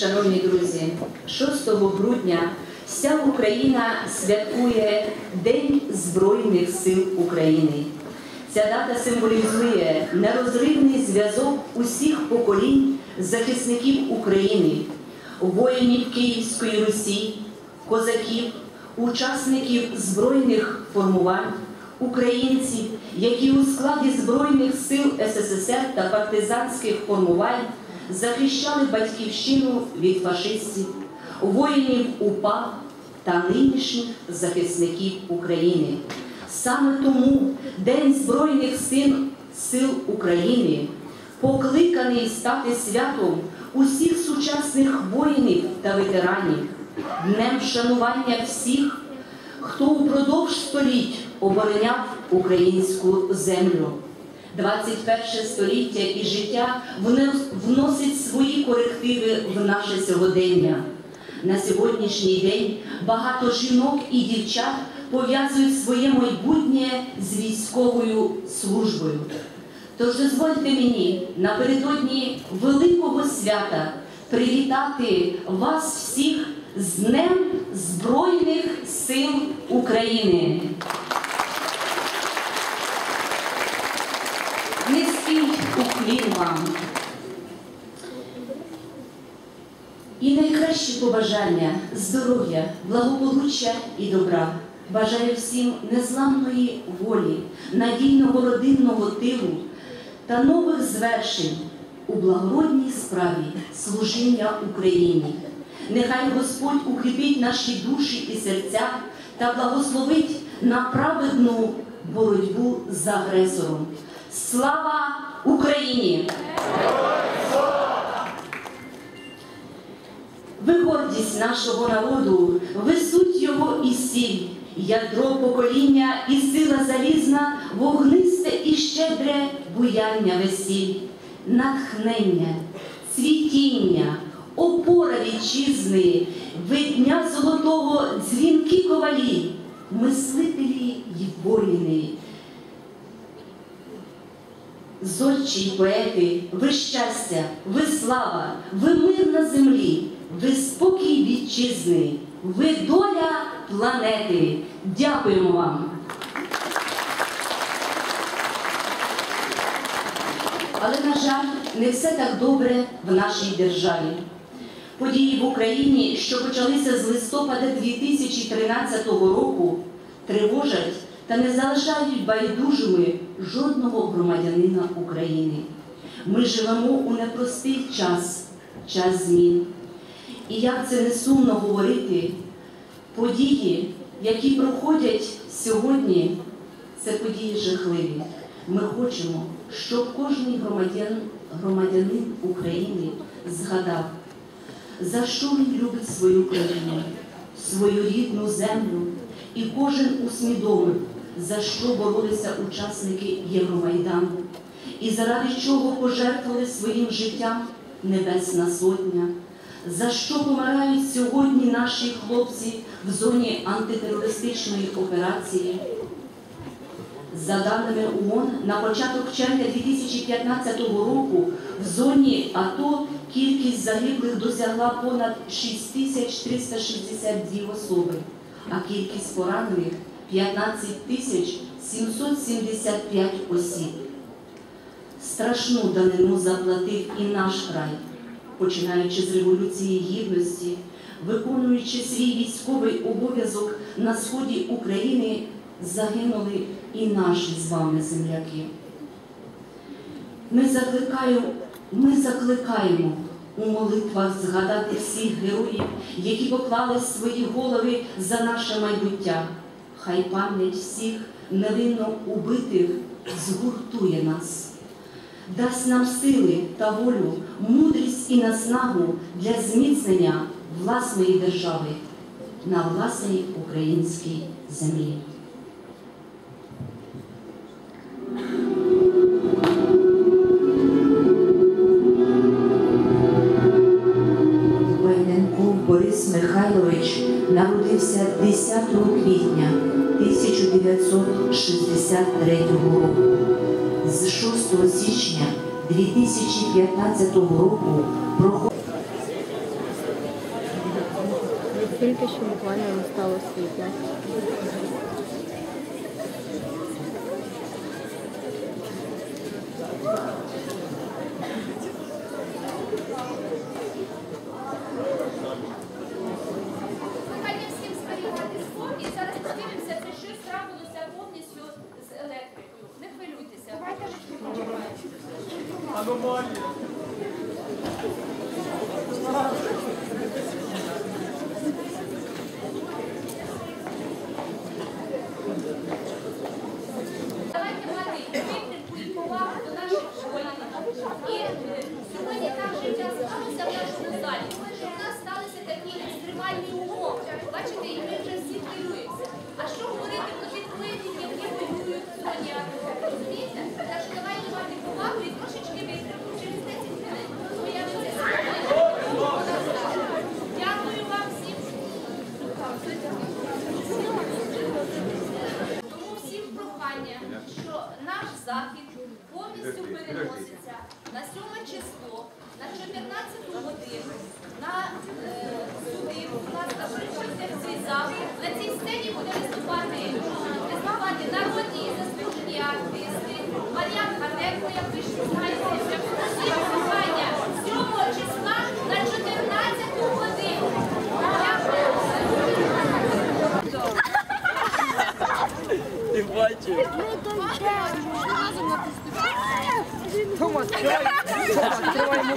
Шановні друзі, 6 грудня вся Україна святкує День Збройних сил України. Ця дата символізує нерозривний зв'язок усіх поколінь захисників України, воїнів Київської Русі, козаків, учасників збройних формувань, українців, які у складі Збройних сил СССР та партизанських формувань захищали батьківщину від фашистів, воїнів УПА та нинішніх захисників України. Саме тому День Збройних сил, України покликаний стати святом усіх сучасних воїнів та ветеранів, днем вшанування всіх, хто упродовж століть обороняв українську землю. 21 століття і життя вносить свої корективи в наше сьогодення. На сьогоднішній день багато жінок і дівчат пов'язують своє майбутнє з військовою службою. Тож дозвольте мені напередодні великого свята привітати вас всіх з Днем Збройних сил України. Низький уклін вам. І побажання здоров'я, благополуччя і добра. Бажаю всім незламної волі, надійного родинного тилу та нових звершень у благородній справі служіння Україні. Нехай Господь укріпить наші душі і серця та благословить на праведну боротьбу з агресором. Слава Україні! Ви гордість нашого народу, ви суть його і сіль, ядро покоління і сила залізна, вогнисте і щедре буяння весіль, натхнення, цвітіння, опора вітчизни, ви дня золотого дзвінки ковалі, мислителі й воїни. Зодчі поети, ви щастя, ви слава, ви мир на землі, ви спокій вітчизни, ви доля планети. Дякуємо вам. Але, на жаль, не все так добре в нашій державі. Події в Україні, що почалися з листопада 2013 року, тривожать та не залишають байдужими жодного громадянина України. Ми живемо у непростий час, час змін. І як це не сумно говорити, події, які проходять сьогодні, це події жахливі. Ми хочемо, щоб кожен громадян, громадянин України згадав, за що він любить свою країну, свою рідну землю, і кожен усвідомив, за що боролися учасники Євромайдану, і заради чого пожертвували своїм життям Небесна Сотня, за що помирають сьогодні наші хлопці в зоні антитерористичної операції. За даними ООН, на початок червня 2015 року в зоні АТО кількість загиблих досягла понад 6362 особи, а кількість поранених 15 тисяч 775 осіб. Страшну данину заплатив і наш край, починаючи з Революції Гідності, виконуючи свій військовий обов'язок на сході України, загинули і наші з вами земляки. Ми закликаємо, ми закликаємо у молитвах згадати всіх героїв, які поклали свої голови за наше майбуття. Хай пам'ять всіх невинно убитих згуртує нас, дасть нам сили та волю, мудрість і наснагу для зміцнення власної держави на власній українській землі. Войненков Борис Михайлович народився 10 квітня 1963 року з 6 січня 2015 року проходить. Тільки що буквально не стало світла. Давайте мати підтримку і повагу до наших школярів. І е, сьогодні так в нашому залі, що в нас сталися такі екстремальні умови. Бачите, і ми вже всі хвилюємося. А що говорити про тих воїнів, які воюють в зоні АТО? Розумієте? Так що давайте мати повагу і трошечки витримку. Через 10 хвилин появиться сьогодні. Дякую вам всім. Тому всім прохання, що наш захід повністю переноситься на 7 число, на 14 годину, на е, сюди, у нас на приходьте в цей зал. На цій сцені буде виступати, виступати народні заслужені артисти, Мар'ян Гатенко, як ви ж знаєте, всім прохання 7 числа на 14 годину. Дякую. Томас, тримай йому